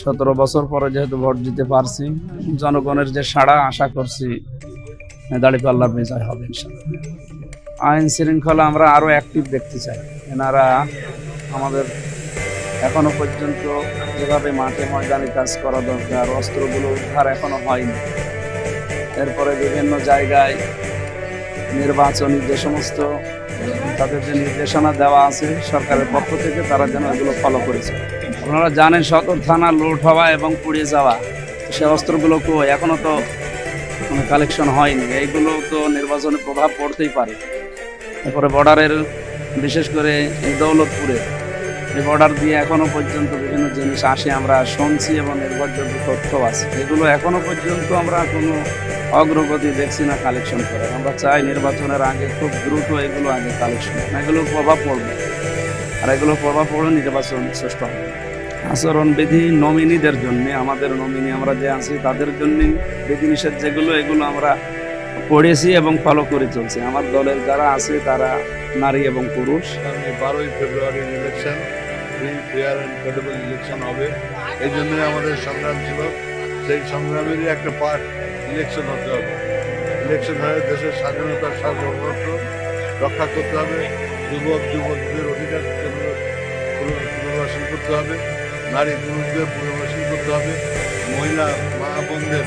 সতেরো বছর পরে যেহেতু ভোট দিতে পারছি, জনগণের যে সাড়া আশা করছি দাঁড়িপাল্লার বিজয় হবে আইন শৃঙ্খলা আমরা আরও অ্যাক্টিভ দেখতে চাই। এনারা আমাদের এখনও পর্যন্ত যেভাবে মাঠে ময়দানে কাজ করা দরকার, অস্ত্রগুলো উদ্ধার এখনও হয়নি। এরপরে বিভিন্ন জায়গায় নির্বাচনী যে সমস্ত, তাদের যে নির্দেশনা দেওয়া আছে সরকারের পক্ষ থেকে, তারা যেন এগুলো ফলো করেছে। আপনারা জানেন সদর থানা লুট হওয়া এবং পুড়িয়ে যাওয়া। সে অস্ত্রগুলো কই? এখনও তো কোনো কালেকশন হয়নি। এইগুলো তো নির্বাচনে প্রভাব পড়তেই পারে। তারপরে বর্ডারের, বিশেষ করে দৌলতপুরে, এই বর্ডার দিয়ে এখনও পর্যন্ত বিভিন্ন জিনিস আসে। আমরা শুনছি এবং নির্ভরযোগ্য তথ্য আছে। এগুলো এখনও পর্যন্ত আমরা কোনো অগ্রগতি দেখছি না কালেকশন করে। আমরা চাই নির্বাচনের আগে খুব দ্রুত এগুলো আগে কালেকশন এগুলো প্রভাব পড়বে। আর এগুলো প্রভাব পড়লে নির্বাচন শ্রেষ্ঠ হবে। আচরণবিধি নমিনিদের জন্য, আমাদের নমিনি আমরা যে আছি তাদের জন্য বিধিনিষেধ যেগুলো, এগুলো আমরা পড়েছি এবং ফলো করে চলছি। আমার দলের যারা আছে তারা নারী এবং পুরুষ। বারোই February election free fair and credible election হবে। এই জন্যই আমাদের সংগ্রাম ছিল। সেই সংগ্রামেরই একটা পার্ট ইলেকশন হতে হবে। ইলেকশন হয়ে দেশের স্বাধীনতার সার্বভৌমত্ব রক্ষা করতে হবে। যুবক যুবকদের অধিকার পুনর- পুনর- পুনর্বাসন করতে হবে। নারী পুরুষদের পুনর্বাসন করতে হবে, মহিলা, মা, বোনদের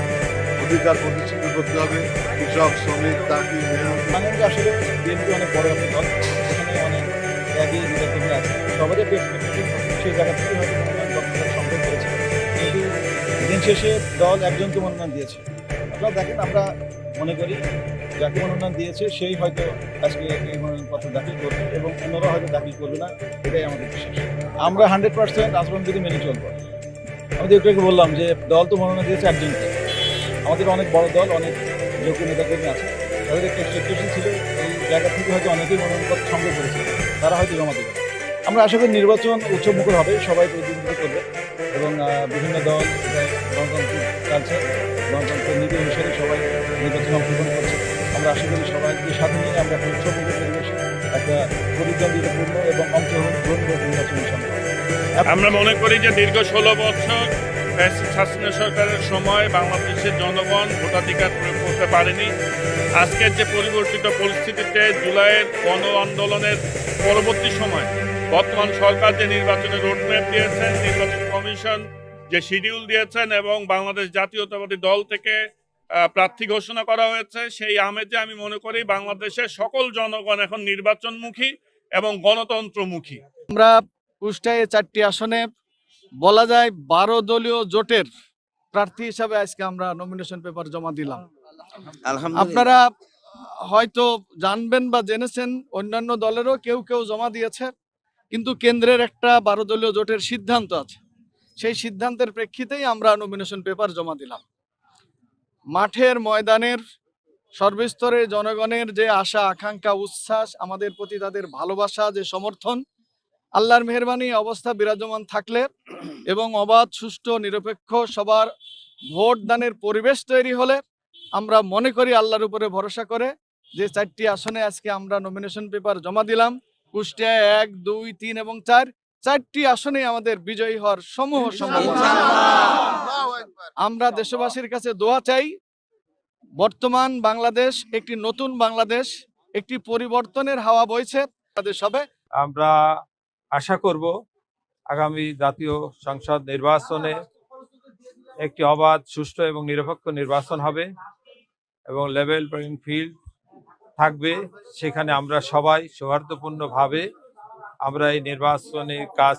অধিকার প্রতিষ্ঠিত করতে হবে, কৃষক, শ্রমিক, তাঁতি মেহনত আসলে বিএনপি অনেক বড় একটা দল, সেখানে অনেক ত্যাগী নেতাকর্মী আছে। সবারই পেছনে সেই জায়গা থেকে হয়তো করেছে। কিন্তু দিন শেষে দল একজনকে মনোনয়ন দিয়েছে। আপনারা দেখেন, আমরা মনে করি যাকে মনোনয়ন দিয়েছে, সেই হয়তো আজকে এই মনোনয়নপত্র দাখিল করবে এবং অন্যরা হয়তো দাখিল করবে না, এটাই আমাদের বিশ্বাস। আমরা হান্ড্রেড পার্সেন্ট আচরণবিধি মেনে চলবো। আমি তো একটু বললাম যে দল তো মনোনয়ন দিয়েছে একজনকে আমাদের অনেক বড় দল, অনেক যোগ্য নেতাকর্মী আছে। তাদের একটা এক্সপেকটেশন ছিল, এই জায়গা থেকে হয়তো অনেকেই মনোনয়নপত্র সংগ্রহ করেছে। তারা হয়তো জমা দেবে। আমরা আশা করি নির্বাচন উৎসবমুখর হবে, সবাই প্রতিনিধিত্ব করবে। এবং বিভিন্ন দল এটা গণতান্ত্রিক কালচার গণতন্ত্রের নীতি অনুসারে সবাই নির্বাচন অংশগ্রহণ আমরা আশা করি সবাইকে সাথে নিয়ে আমরা একটা উৎসবমুখর পরিবেশে একটা প্রতিদ্বন্দ্বিতাপূর্ণ এবং অংশগ্রহণ নির্বাচন সম্ভব আমরা মনে করি যে দীর্ঘ ষোলো বছর শাসনের সরকারের সময় বাংলাদেশের জনগণ ভোটাধিকার প্রয়োগ করতে পারেনি। আজকের যে পরিবর্তিত পরিস্থিতিতে জুলাইয়ের গণ আন্দোলনের পরবর্তী সময় বর্তমান সরকার যে নির্বাচনের রোডম্যাপ দিয়েছেন, নির্বাচন কমিশন যে শিডিউল দিয়েছেন এবং বাংলাদেশ জাতীয়তাবাদী দল থেকে প্রার্থী ঘোষণা করা হয়েছে। সেই আমেজে আমি মনে করি বাংলাদেশের সকল জনগণ এখন নির্বাচনমুখী এবং গণতন্ত্রমুখী। আমরা কুষ্টায় চারটি আসনে বলা যায় বারো দলীয় জোটের প্রার্থী হিসাবে আজকে আমরা নমিনেশন পেপার জমা দিলাম। আপনারা হয়তো জানবেন বা জেনেছেন অন্যান্য দলেরও কেউ কেউ জমা দিয়েছে কিন্তু কেন্দ্রের একটা বারো দলীয় জোটের সিদ্ধান্ত আছে। সেই সিদ্ধান্তের প্রেক্ষিতেই আমরা নমিনেশন পেপার জমা দিলাম। মাঠের ময়দানের সর্বস্তরের জনগণের যে আশা, আকাঙ্ক্ষা, উচ্ছ্বাস, আমাদের প্রতি তাদের ভালোবাসা, যে সমর্থন, আল্লাহর মেহরবানি অবস্থা বিরাজমান থাকলে এবং অবাধ, সুষ্ঠু, নিরপেক্ষ সবার ভোট দানের পরিবেশ তৈরি হলে আমরা মনে করি আল্লাহর উপরে ভরসা করে যে চারটি আসনে আজকে আমরা নমিনেশন পেপার জমা দিলাম। কুষ্টিয়া এক, দুই, তিন এবং চার। চারটি আসনে আমাদের বিজয়ী হওয়ার সমূহ সম্ভাবনা। আমরা দেশবাসীর কাছে দোয়া চাই বর্তমান বাংলাদেশ একটি নতুন বাংলাদেশ একটি পরিবর্তনের হাওয়া বইছে বাংলাদেশ হবে। আমরা আশা করব আগামী জাতীয় সংসদ নির্বাচনে একটি অবাধ সুষ্ঠু এবং নিরপেক্ষ নির্বাচন হবে এবং লেভেল প্লেইং ফিল্ড থাকবে সেখানে আমরা সবাই সৌহার্দ্যপূর্ণভাবে আমরা এই নির্বাচনের কাজ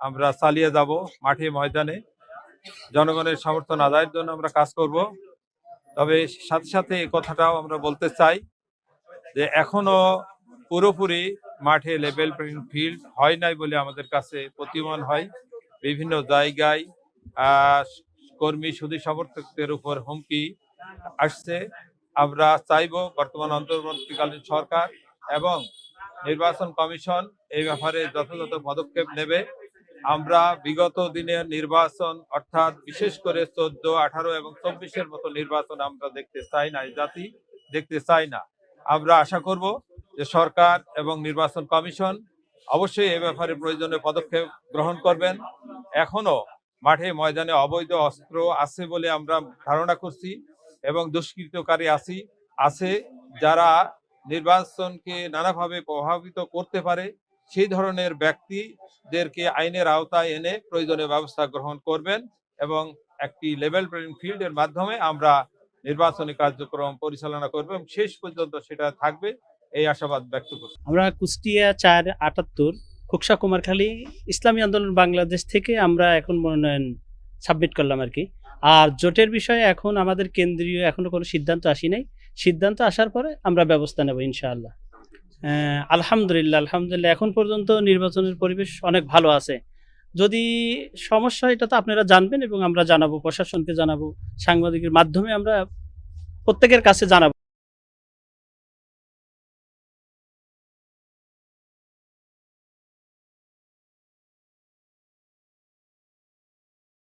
আমরা চালিয়ে যাব মাঠে ময়দানে। জনগণের সমর্থন আদায়ের জন্য আমরা কাজ করব। তবে সাথে সাথে এই কথাটাও আমরা বলতে চাই যে এখনও পুরোপুরি মাঠে লেভেল প্লেইং ফিল্ড হয় নাই বলে আমাদের কাছে প্রতীয়মান হয়। বিভিন্ন জায়গায় কর্মী, সুদী সমর্থকদের উপর হুমকি আসছে। আমরা চাইব বর্তমান অন্তর্বর্তীকালীন সরকার এবং নির্বাচন কমিশন এই ব্যাপারে যথাযথ পদক্ষেপ নেবে। আমরা বিগত দিনের নির্বাচন, অর্থাৎ বিশেষ করে চোদ্দ, আঠারো এবং চব্বিশের মতো নির্বাচন আমরা দেখতে চাই না জাতি দেখতে চাই না। আমরা আশা করব যে সরকার এবং নির্বাচন কমিশন অবশ্যই এ ব্যাপারে প্রয়োজনীয় পদক্ষেপ গ্রহণ করবেন। এখনও মাঠে ময়দানে অবৈধ অস্ত্র আছে বলে আমরা ধারণা করছি এবং দুষ্কৃতকারী আছি, আছে যারা নির্বাচনকে নানাভাবে প্রভাবিত করতে পারে সেই ধরনের ব্যক্তিদেরকে আইনের আওতায় এনে প্রয়োজনীয় ব্যবস্থা গ্রহণ করবেন এবং একটি লেভেল প্লেইং ফিল্ডের মাধ্যমে আমরা নির্বাচনী কার্যক্রম পরিচালনা করব এবং শেষ পর্যন্ত সেটা থাকবে। এই আশাবাদ ব্যক্ত করছি। আমরা কুষ্টিয়া চার আটাত্তর, খোকসা কুমারখালী, ইসলামী আন্দোলন বাংলাদেশ থেকে আমরা এখন মনোনয়ন সাবমিট করলাম আর কি। আর জোটের বিষয়ে এখন আমাদের কেন্দ্রীয় এখনও কোনো সিদ্ধান্ত আসি নাই। সিদ্ধান্ত আসার পরে আমরা ব্যবস্থা নেব ইনশাআল্লাহ। আলহামদুলিল্লাহ আলহামদুলিল্লাহ। এখন পর্যন্ত নির্বাচনের পরিবেশ অনেক ভালো আছে। যদি সমস্যা এটা তো আপনারা জানবেন এবং আমরা জানাব, প্রশাসনকে জানাব, সাংবাদিকের মাধ্যমে আমরা প্রত্যেকের কাছে জানাব।